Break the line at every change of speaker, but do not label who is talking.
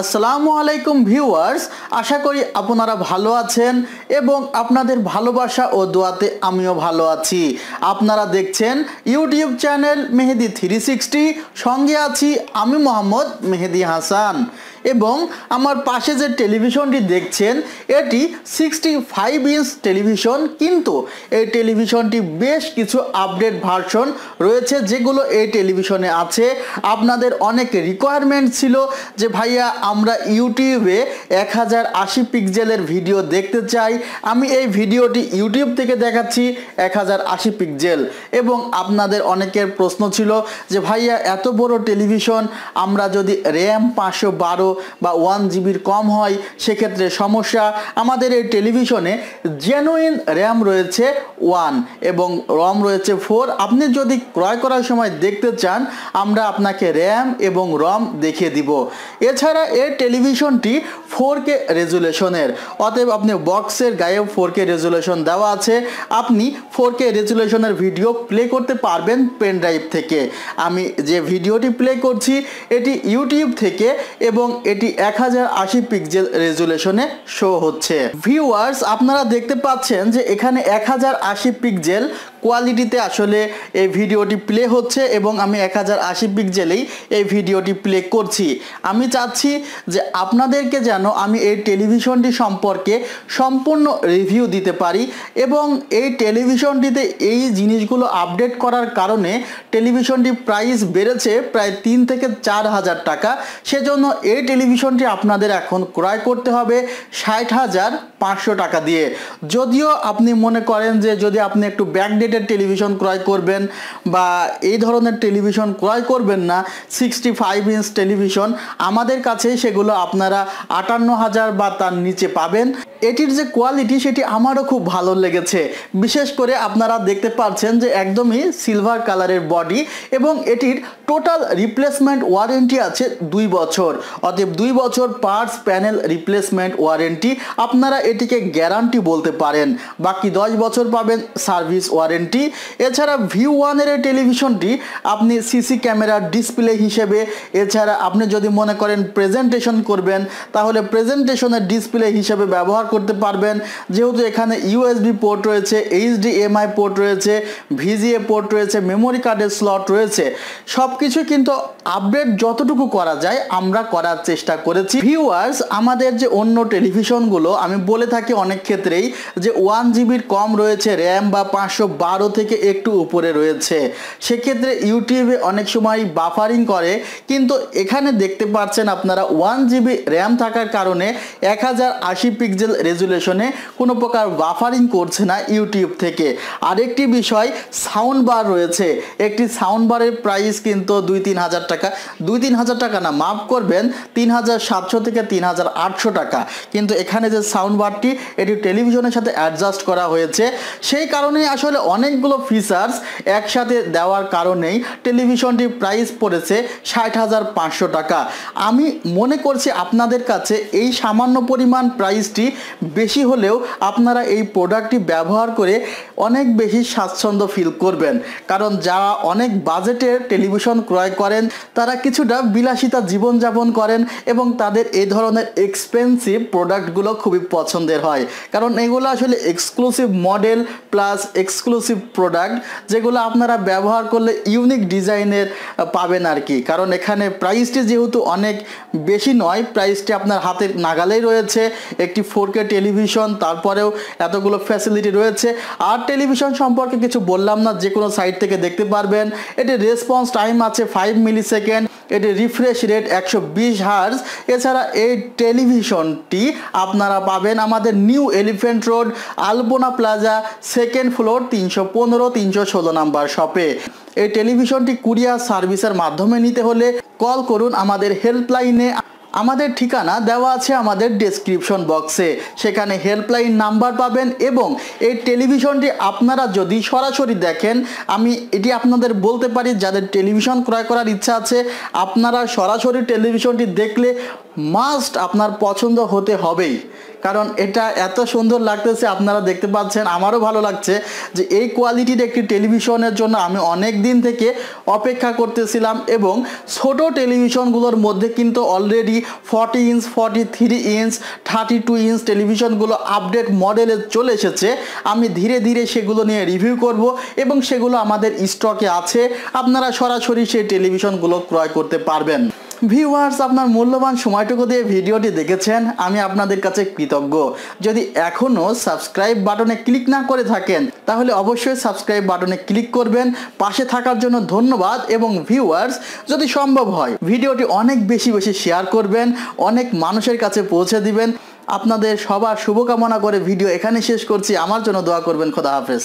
আসসালামু আলাইকুম ভিউয়ার্স, আশা করি আপনারা ভালো আছেন এবং আপনাদের ভালোবাসা ও দোয়াতে আমিও ভালো আছি। আপনারা দেখছেন ইউটিউব চ্যানেল মেহেদি থ্রি সঙ্গে আছি আমি মোহাম্মদ মেহেদি হাসান। এবং আমার পাশে যে টেলিভিশনটি দেখছেন, এটি সিক্সটি ফাইভ ইঞ্চ টেলিভিশন কিন্তু এই টেলিভিশনটি বেশ কিছু আপডেট ভার্সন রয়েছে যেগুলো এই টেলিভিশনে আছে। আপনাদের অনেক রিকোয়ারমেন্ট ছিল যে, ভাইয়া, আমরা ইউটিউবে এক হাজার আশি পিক্সেলের ভিডিও দেখতে চাই। আমি এই ভিডিওটি ইউটিউব থেকে দেখাচ্ছি এক হাজার আশি পিক্সেল এবং আপনাদের অনেকের প্রশ্ন ছিল যে, ভাইয়া, এত বড় টেলিভিশন আমরা যদি র্যাম পাঁচশো বারো বা ওয়ান জিবির কম হয়, সেক্ষেত্রে সমস্যা। আমাদের এই টেলিভিশনে জেনুইন র্যাম রয়েছে ওয়ান এবং রম রয়েছে ফোর আপনি যদি ক্রয় করার সময় দেখতে চান, আমরা আপনাকে র্যাম এবং রম দেখিয়ে দিব। এছাড়া এই টেলিভিশনটি ফোর কে রেজুলেশনের অতএব আপনি বক্সের গায়ে ফোর কে রেজুলেশন দেওয়া আছে। আপনি ফোর কে রেজুলেশনের ভিডিও প্লে করতে পারবেন পেন ড্রাইভ থেকে। আমি যে ভিডিওটি প্লে করছি, এটি ইউটিউব থেকে এবং এটি এক হাজার আশি পিক্সেল রেজুলেশনে শো হচ্ছে। ভিউয়ার্স আপনারা দেখতে পাচ্ছেন যে এখানে এক হাজার আশি পিক্সেল কোয়ালিটিতে আসলে এই ভিডিওটি প্লে হচ্ছে এবং আমি এক হাজার আশি পিক্সেলেই এই ভিডিওটি প্লে করছি। আমি চাচ্ছি যে আপনাদেরকে যেন আমি এই টেলিভিশনটি সম্পর্কে সম্পূর্ণ রিভিউ দিতে পারি এবং এই টেলিভিশনটিতে এই জিনিসগুলো আপডেট করার কারণে টেলিভিশনটি প্রাইস বেড়েছে প্রায় তিন থেকে চার হাজার টাকা। সেজন্য এই টেলিভিশনটি আপনাদের এখন ক্রয় করতে হবে ষাট হাজার পাঁচশো টাকা দিয়ে। যদিও আপনি মনে করেন যে যদি আপনি একটু ব্যাকডেটেড টেলিভিশন ক্রয় করবেন বা এই ধরনের টেলিভিশন ক্রয় করবেন না সিক্সটি ফাইভ ইঞ্চ টেলিভিশন আমাদের কাছে সেগুলো আপনারা আটান্ন হাজার বা তার নিচে পাবেন। এটির যে কোয়ালিটি সেটি আমারও খুব ভালো লেগেছে। বিশেষ করে আপনারা দেখতে পাচ্ছেন যে একদমই সিলভার কালারের বডি এবং এটির টোটাল রিপ্লেসমেন্ট ওয়ারেন্টি আছে দুই বছর। অতএব দুই বছর পার্টস প্যানেল রিপ্লেসমেন্ট ওয়ারেন্টি আপনারা এটিকে গ্যারান্টি বলতে পারেন। বাকি দশ বছর পাবেন সার্ভিস ওয়ারেন্টি এছাড়া ভিউ ওয়ানের এই টেলিভিশনটি আপনি সিসি ক্যামেরার ডিসপ্লে হিসেবে, এছাড়া আপনি যদি মনে করেন প্রেজেন্টেশন করবেন, তাহলে প্রেজেন্টেশনের ডিসপ্লে হিসেবে ব্যবহার করতে পারবেন। যেহেতু এখানে ইউএসবি পোর্ট রয়েছে এইচডিএমআই পোর্ট রয়েছে ভিজিএ পোর্ট রয়েছে মেমোরি কার্ডের স্লট রয়েছে। সব কিছু কিন্তু আপডেট যতটুকু করা যায় আমরা করার চেষ্টা করেছি। ভিউয়ার্স আমাদের যে অন্য টেলিভিশনগুলো আমি বলে থাকি অনেক ক্ষেত্রেই যে ওয়ান জিবির কম রয়েছে র্যাম বা পাঁচশো বারো থেকে একটু উপরে রয়েছে। সেক্ষেত্রে ইউটিউবে অনেক সময় বাফারিং করে, কিন্তু এখানে দেখতে পাচ্ছেন আপনারা ওয়ান জিবি র্যাম থাকার কারণে এক হাজার আশি পিক্সেল রেজুলেশনে কোনো প্রকার বাফারিং করছে না ইউটিউব থেকে। আরেকটি বিষয় সাউন্ড বার রয়েছে। একটি সাউন্ড বারের প্রাইস কিন্তু দুই তিন হাজার টাকা। দুই তিন হাজার টাকা না, মাফ করবেন, তিন হাজার সাতশো থেকে তিন হাজার আটশো টাকা। কিন্তু এখানে যে সাউন্ড বারটি এটি টেলিভিশনের সাথে অ্যাডজাস্ট করা হয়েছে। সেই কারণেই আসলে অনেকগুলো ফিচার্স একসাথে দেওয়ার কারণেই টেলিভিশনটির প্রাইস পড়েছে ষাট হাজার পাঁচশো টাকা। আমি মনে করছি আপনাদের কাছে এই সামান্য পরিমাণ প্রাইসটি বেশি হলেও আপনারা এই প্রোডাক্টটি ব্যবহার করে অনেক বেশি স্বাচ্ছন্দ্য ফিল করবেন। কারণ যারা অনেক বাজেটের টেলিভিশন ক্রয় করেন, তারা কিছুটা বিলাসিতা জীবনযাপন করেন এবং তাদের এই ধরনের এক্সপেন্সিভ প্রোডাক্টগুলো খুবই পছন্দের হয়। কারণ এগুলো আসলে exclusive model plus exclusive product যেগুলো আপনারা ব্যবহার করলে ইউনিক ডিজাইনের পাবেন আর কি। কারণ এখানে প্রাইসটি যেহেতু অনেক বেশি নয় প্রাইসটি আপনার হাতের নাগালেই রয়েছে। একটি ফোর কে টেলিভিশন, তারপরেও এতগুলো ফ্যাসিলিটি রয়েছে। আর টেলিভিশন সম্পর্কে কিছু বললাম না, যে কোনো সাইট থেকে দেখতে পারবেন। এটি রেসপন্স টাইম আছে ফাইভ মিলি সেকেন্ড এটি রিফ্রেশ রেট একশো বিশ হার্স এছাড়া এই টেলিভিশনটি আপনারা পাবেন আমাদের new elephant road Alpana plaza second floor তিনশো পনেরো, তিনশো ষোলো নাম্বার শপে এই টেলিভিশনটি কুরিয়ার সার্ভিসের মাধ্যমে নিতে হলে কল করুন আমাদের হেল্পলাইনে আমাদের ঠিকানা দেওয়া আছে আমাদের ডেসক্রিপশন বক্সে সেখানে হেল্পলাইন নাম্বার পাবেন এবং এই টেলিভিশনটি আপনারা যদি সরাসরি দেখেন, আমি এটি আপনাদের বলতে পারি, যাদের টেলিভিশন ক্রয় করার ইচ্ছা আছে, আপনারা সরাসরি টেলিভিশনটি দেখলে মাস্ট আপনার পছন্দ হতে হবেই। কারণ এটা এত সুন্দর লাগতেছে, আপনারা দেখতে পাচ্ছেন, আমারও ভালো লাগছে যে এই কোয়ালিটির একটি টেলিভিশনের জন্য আমি অনেক দিন থেকে অপেক্ষা করতেছিলাম এবং ছোট টেলিভিশনগুলোর মধ্যে কিন্তু already forty inch forty three inch thirty two inch টেলিভিশনগুলো update মডেলে চলে এসেছে। আমি ধীরে ধীরে সেগুলো নিয়ে রিভিউ করব এবং সেগুলো আমাদের স্টকে আছে। আপনারা সরাসরি সেই টেলিভিশনগুলো ক্রয় করতে পারবেন। ভিউয়ার্স আপনার মূল্যবান সময়টুকু দিয়ে ভিডিওটি দেখেছেন, আমি আপনাদের কাছে কৃতজ্ঞ। যদি এখনও সাবস্ক্রাইব বাটনে ক্লিক না করে থাকেন, তাহলে অবশ্যই সাবস্ক্রাইব বাটনে ক্লিক করবেন। পাশে থাকার জন্য ধন্যবাদ এবং ভিউয়ার্স যদি সম্ভব হয়, ভিডিওটি অনেক বেশি বেশি শেয়ার করবেন, অনেক মানুষের কাছে পৌঁছে দিবেন। আপনাদের সবার শুভকামনা করে ভিডিও এখানে শেষ করছি। আমার জন্য দোয়া করবেন, খোদা হাফেজ।